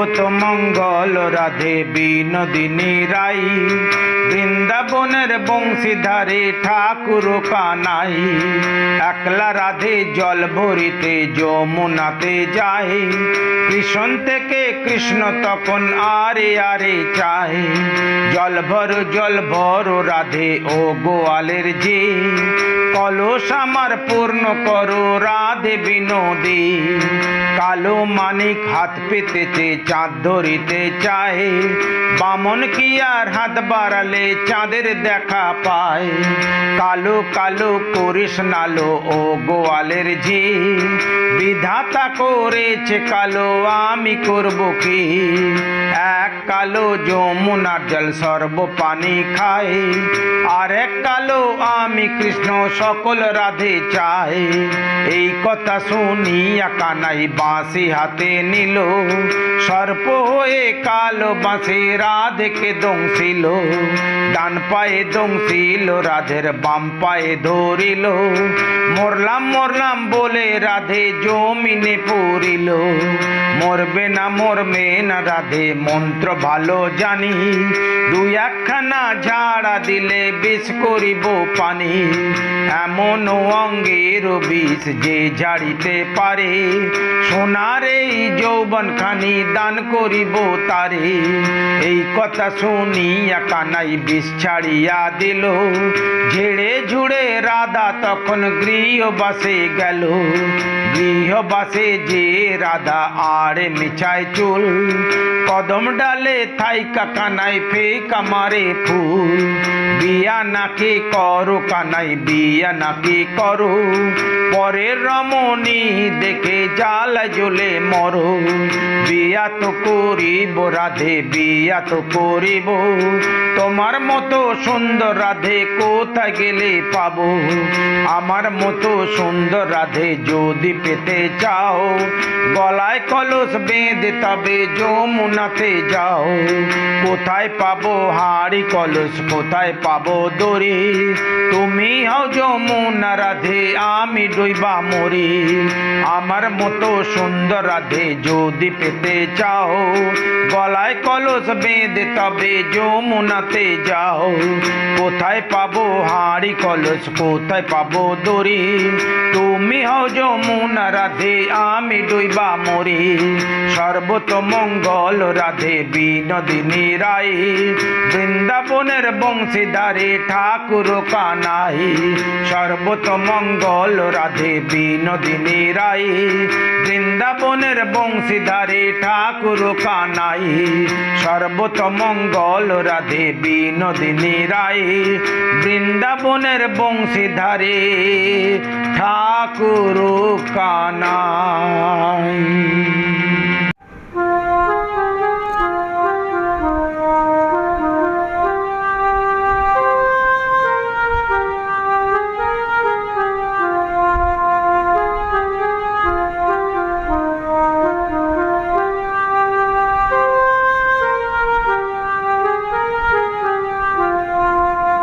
সর্বতমঙ্গল রাধে বিনোদিনী রাই। বৃন্দাবনের বংশীধারে ঠাকুর কানাই। একলা রাধে জল ভরিতে যমুনাতে যায় কৃষ্ণ থেকে কৃষ্ণ তখন আরে আরে চায় জল ভর জল ভর রাধে ও গোয়ালের যে কলস আমার পূর্ণ করো, রাধে বিনোদী। কালো মানিক হাত পেতেছে, চাঁদ ধরিতে চায়। বামন কি আর হাত বাড়ালে, চাঁদের দেখা পায়। কালো কালো করিস নালো, ও গোয়ালের ঝি বিধাতা করেছে কালো, আমি করব কি? এক কালো যমুনার জল সর্ব পানি খায়। আর এক কালো, আমি কৃষ্ণ সকল রাধে চায়। এই কথা শুনিয়া কানাই বাঁশি হাতে নিল। সর্প হয়ে কালো বাঁশি, রাধেকে দংশিল। ডান পায়ে দংশিল, রাধের বাম পায়ে ধরিল। মরলাম মরলাম বলে রাধে জমিনে পড়িল। মরবে না মরবে না রাধে, মন্ত্র ভালো জানি। দুই একখানা ঝাড়া দিলে বিষ করিব পানি। এমন অঙ্গের বিষ যে ঝাড়িতে পারে। সোনার এই যৌবন খানি দান করিব তারে। এই কথা শুনিয়া কানাই বিষ ছাড়িয়া দিল। ঝেড়ে ঝুড়ে রাধা তখন গৃহবাসে গেল। গৃহবাসে যে রাধা আরে মিছায় চুল। কদম ডালে থাইকা কানাই ফেকা মারে ফুল। বিয়া নাকি করো কানাই, বিয়া নাকি করো। পরের রমণী দেখে জাল জ্বলে মরো। বিয়া তো করিব, রাধে বিয়া তো করিব। তোমার মতো সুন্দর রাধে কোথায় গেলে পাবো? আমার মতো সুন্দর রাধে যদি পেতে চাও, গলায় কলস বেঁধে তবে যমুনাতে যাও। কোথায় পাবো হাড়ি কলস, কোথায় পাবো দড়ি? তুমি হও যমুনা, রাধে, আমি ডইবা মরি আমার মতো সুন্দর রাধে, যদি পেতে চাও, গলায় কলস বেঁধে তবে যমুনাতে যাও। কোথায় পাবো হাড়ি, কলস, কোথায় পাবো দড়ি? তুমি হও যমুনা, রাধে, আমি ডইবা মরি সর্বত মঙ্গল রাধে, বিনোদিনী রায় বৃন্দাবনের বংশীধারে, ঠাকুর কানাই সর্বত মঙ্গল রাধে বিনোদিনী রায় বৃন্দাবনের বংশীধারে ঠাকুর কানাই। সর্বত মঙ্গল রাধে বিনোদিনী রায় বৃন্দাবনের বংশীধারে ঠাকুর কানাই।